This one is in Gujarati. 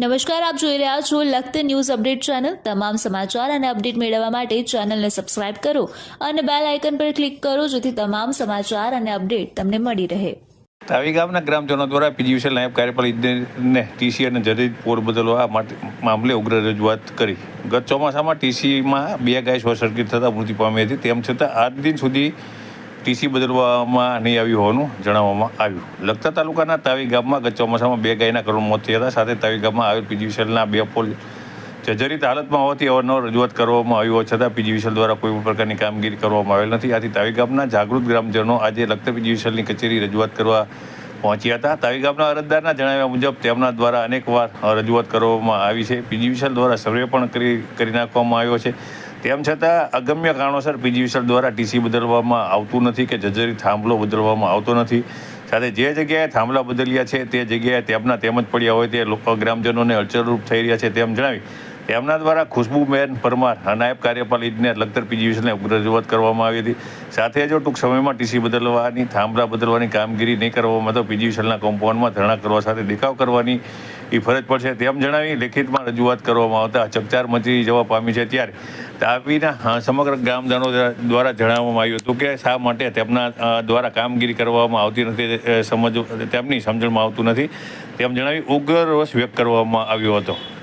નમસ્કાર, આપ જોઈ રહ્યા છો લખત ન્યૂઝ અપડેટ ચેનલ. તમામ સમાચાર અને અપડેટ મેળવવા માટે ચેનલને સબસ્ક્રાઇબ કરો અને બેલ આઇકન પર ક્લિક કરો જેથી તમામ સમાચાર અને અપડેટ તમને મળી રહે. તાવી ગામના ગ્રામજનો દ્વારા પીજીવીસીએલ નાયબ કાર્યપાલિકાને ટીસી અને જરીદ પોર બદલવા માટે મામલે ઉગ્ર રજૂઆત કરી. ગત ચોમાસામાં ટીસીમાં બે ગાય શોર્ટ સર્કિટ થતાં મૃત્યુ પામી હતી. તેમ છતાં આજ દિન સુધી ટીસી બદલવામાં નહીં આવ્યું હોવાનું જણાવવામાં આવ્યું. લખતર તાલુકાના તાવી ગામમાં ગત ચોમાસામાં બે ગાયના કરોડ મોત થયા હતા. સાથે તાવી ગામમાં આવેલ પીજીવીસીએલના બે પોલ જર્જરિત હાલતમાં હોવાથી અવારનવાર રજૂઆત કરવામાં આવી હોવા છતાં પીજીવીસીએલ દ્વારા કોઈ પ્રકારની કામગીરી કરવામાં આવેલ નથી. આથી તાવી ગામના જાગૃત ગ્રામજનો આજે લખતર પીજીવીસીએલની કચેરી રજૂઆત કરવા પહોંચ્યા હતા. તાવી ગામના અરજદારના જણાવ્યા મુજબ તેમના દ્વારા અનેકવાર રજૂઆત કરવામાં આવી છે. પીજીવીસીએલ દ્વારા સર્વે પણ કરી નાખવામાં આવ્યો છે. તેમ છતાં અગમ્ય કારણોસર પીજીવીસીએલ દ્વારા ટીસી બદલવામાં આવતું નથી કે જજરી થાંભલો બદલવામાં આવતો નથી. સાથે જે જગ્યાએ થાંભલા બદલ્યા છે તે જગ્યાએ તેમના તેમજ પડ્યા હોય તે લોકો ગ્રામજનોને અડચણરૂપ થઈ રહ્યા છે તેમ જણાવી તેમના દ્વારા ખુશ્બુબેન પરમાર, નાયબ કાર્યપાલ ઇજનેર લખતર પીજીવીસીએલને ઉગ્ર રજૂઆત કરવામાં આવી હતી. સાથે જો ટૂંક સમયમાં ટીસી બદલવાની, થાંભલા બદલવાની કામગીરી નહીં કરવામાં તો પીજીવીસીએલના કોમ્પાઉન્ડમાં ધરણા કરવા સાથે દેખાવ કરવાની એ ફરજ પડશે તેમ જણાવી લેખિતમાં રજૂઆત કરવામાં આવતા ચકચાર મચી જવા પામી છે ત્યારે તાપીના સમગ્ર ગ્રામજનો દ્વારા જણાવવામાં આવ્યું હતું કે શા માટે તેમના દ્વારા કામગીરી કરવામાં આવતી નથી સમજ તેમની સમજણમાં આવતું નથી તેમ જણાવી ઉગ્ર રોષ વ્યક્ત કરવામાં આવ્યો હતો.